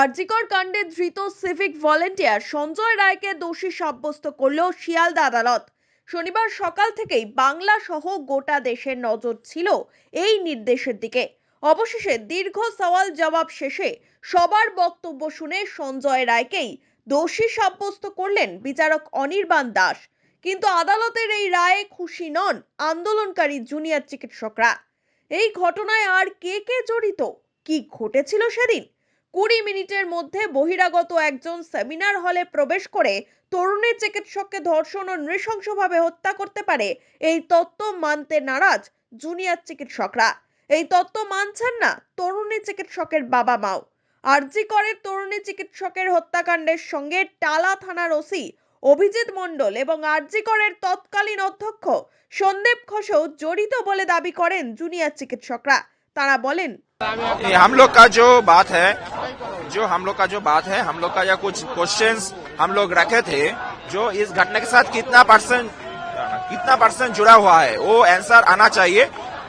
আরজিকর কাণ্ডে ধৃত civic volunteer Sanjay রায়কে দোষী সাব্যস্ত করল শিয়ালদা আদালত। শনিবার সকাল থেকেই বাংলা সহ গোটা দেশের নজর ছিল এই নির্দেশের দিকে। অবশেষে দীর্ঘ সওয়াল জবাব শেষে সবার বক্তব্য শুনে সঞ্জয় রায়কেই দোষী সাব্যস্ত করলেন বিচারক অনির্বাণ দাস। কিন্তু আদালতের এই রায়ে খুশি নন আন্দোলনকারী জুনিয়র চিকিৎসকরা। এই ঘটনায় আর কে কে জড়িত, কি ঘটেছিল সেদিন? কুড়ি মিনিটের মধ্যে বহিরাগত একজন সেমিনার হলে প্রবেশ করে তরুণী চিকিৎসককে ধর্ষণ ও নৃশংসভাবে হত্যা করতে পারে, এই তত্ত্ব মানতে নারাজ জুনিয়র চিকিৎসকরা। এই তত্ত্ব মানছেন না তরুণী চিকিৎসকের বাবা মাও। আরজি করে তরুণী চিকিৎসকের হত্যাকাণ্ডের সঙ্গে টালা থানার ওসি অভিজিৎ মণ্ডল এবং আরজি করের তৎকালীন অধ্যক্ষ সন্দীপ ঘোষও জড়িত বলে দাবি করেন জুনিয়র চিকিৎসকরা। তারা বলেন हम लोग का जो बात है, जो हम लोग का जो बात है, हम लोग का यह कुछ क्वेश्चंस हम लोग रखे थे, जो इस घटना के साथ कितना परसेंट कितना परसेंट जुड़ा हुआ है, वो आंसर आना चाहिए।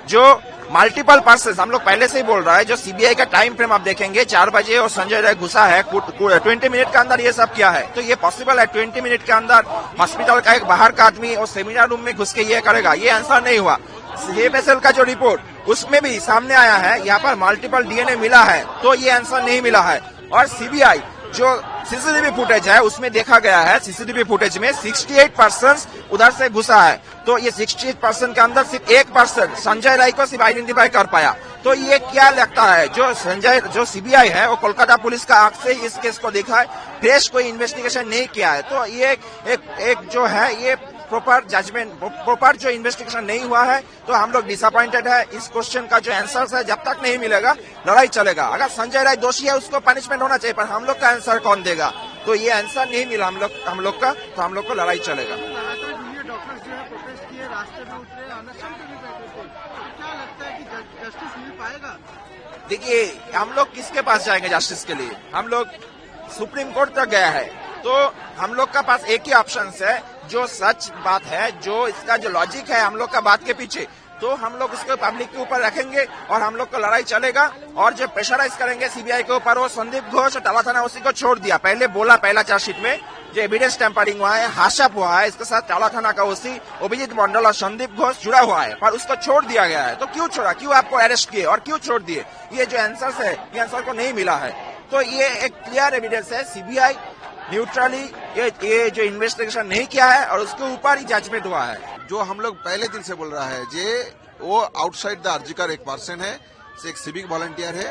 जो मल्टीपल पर्सन हम लोग पहले से ही बोल रहा है, जो सीबीआई का टाइम फ्रेम आप देखेंगे, चार बजे और संजय राय घुसा है ट्वेंटी मिनट के अंदर ये सब किया है। तो ये पॉसिबल है ट्वेंटी मिनट के अंदर हॉस्पिटल का एक बाहर का आदमी और सेमिनार रूम में घुस के ये करेगा, ये आंसर नहीं हुआ। सीएफएसएल का जो रिपोर्ट उसमें भी सामने आया है यहाँ पर मल्टीपल डीएनए मिला है तो ये आंसर नहीं मिला है। और सीबीआई जो सीसीटीवी फुटेज है उसमें देखा गया है सीसीटीवी फुटेज में 68 परसेंट उधर से घुसा है। तो ये 68 परसेंट के अंदर सिर्फ़ एक परसेंट संजय राय को सिर्फ़ आइडेंटिफाई कर पाया। तो ये क्या लगता है जो संजय जो सीबीआई है वो कोलकाता पुलिस का आँख से इस केस को देखा है फ्रेश कोई इन्वेस्टिगेशन नहीं किया है। तो ये एक, एक जो है ये प्रॉपर जजमेंट प्रॉपर जो इन्वेस्टिगेशन नहीं हुआ है तो हम लोग डिसअपॉइंटेड है। इस क्वेश्चन का जो आंसर है, जब तक नहीं मिलेगा, लड़ाई चलेगा। अगर संजय राय दोषी है, उसको पनिशमेंट होना चाहिए, पर हम लोग का आंसर कौन देगा? तो ये आंसर नहीं मिला हम लोग हम लोग का तो हम लोग को लड़ाई चलेगा। देखिए, हम लोग किसके पास जाएँगे जस्टिस के लिए? हम लोग सुप्रीम कोर्ट तक गया है। तो हम लोग का पास एक ही ऑप्शन है, जो सच बात है, जो इसका जो लॉजिक है, हम लोग का बात के पीछे। तो हम लोग उसको पब्लिक के ऊपर रखेंगे और हम लोग को लड़ाई चलेगा और जो प्रेशराइज करेंगे सीबीआई के ऊपर, वो संदीप घोष और टाला थाना उसी को छोड़ दिया। पहले बोला, पहला चार्जशीट में जो एविडेंस टेम्परिंग हुआ है हाशअप हुआ है, इसके साथ टाला थाना का ओसी, अभिजीत मंडल और संदीप घोष जुड़ा हुआ है, पर उसको छोड़ दिया गया है। तो क्यों छोड़ा? क्यों आपको अरेस्ट किए और क्यों छोड़ दिए? ये जो आंसर है, ये आंसर को नहीं मिला है। तो ये एक क्लियर एविडेंस है सीबीआई न्यूट्रली ये ये जो इन्वेस्टिगेशन नहीं किया है और उसके ऊपर ही जजमेंट हुआ है। जो हम लोग पहले दिन से बोल रहा है, जे, वो आउटसाइड द अर्जिकर एक पर्सन है एक सिविक वॉलंटियर है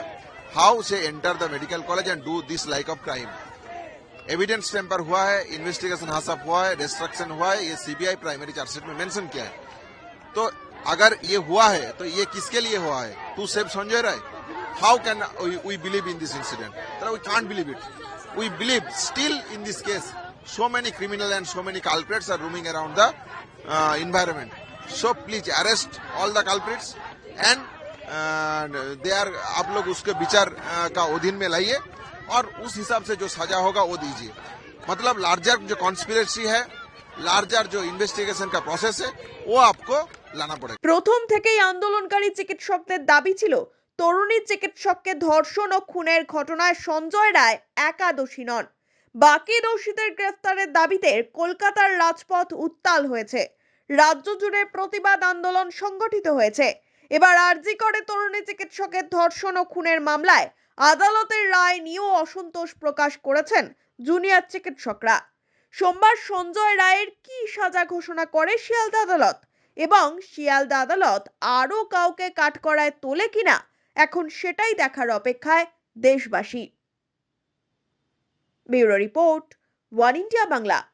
हाउ से enter the medical college and do this like of crime evidence tamper हुआ है इन्वेस्टिगेशन हासअप हुआ है डिस्ट्रक्शन हुआ है, ये सीबीआई प्राइमरी चार्जशीट में मेंशन किया है। तो अगर ये हुआ है तो ये किसके लिए हुआ है? To save Sanjay Roy How can we believe in this incident we can't believe it we believe still in this case so many criminal and so many culprits are roaming around the uh, environment. So please arrest all the culprits and uh, they are आप लोग उसके विचार uh, का अधीन में लाइए और उस हिसाब से जो सजा होगा वो दीजिए मतलब लार्जर जो कॉन्स्पिरेसी है लार्जर जो इन्वेस्टिगेशन का प्रोसेस है वो आपको लाना पड़ेगा প্রথম থেকেই আন্দোলনকারী চিকিৎসকদের দাবি ছিল তরুণী চিকিৎসককে ধর্ষণ ও খুনের ঘটনায় সঞ্জয় রায় একাদশী নন। বাকি দোষীদের গ্রেফতারের দাবিতে কলকাতার রাজপথ উত্তাল হয়েছে। রাজ্য জুড়ে প্রতিবাদ আন্দোলন সংগঠিত হয়েছে। এবার আরজি করে তরুণী চিকিৎসকের ধর্ষণ ও খুনের মামলায় আদালতের রায় নিয়েও অসন্তোষ প্রকাশ করেছেন জুনিয়র চিকিৎসকরা। সোমবার সঞ্জয় রায়ের কি সাজা ঘোষণা করে শিয়ালদা আদালত? এবং শিয়ালদা আদালত আরও কাউকে কাঠকড়ায় তোলে কিনা? এখন সেটাই দেখার অপেক্ষায় দেশবাসী। Bureau report one India Bangla.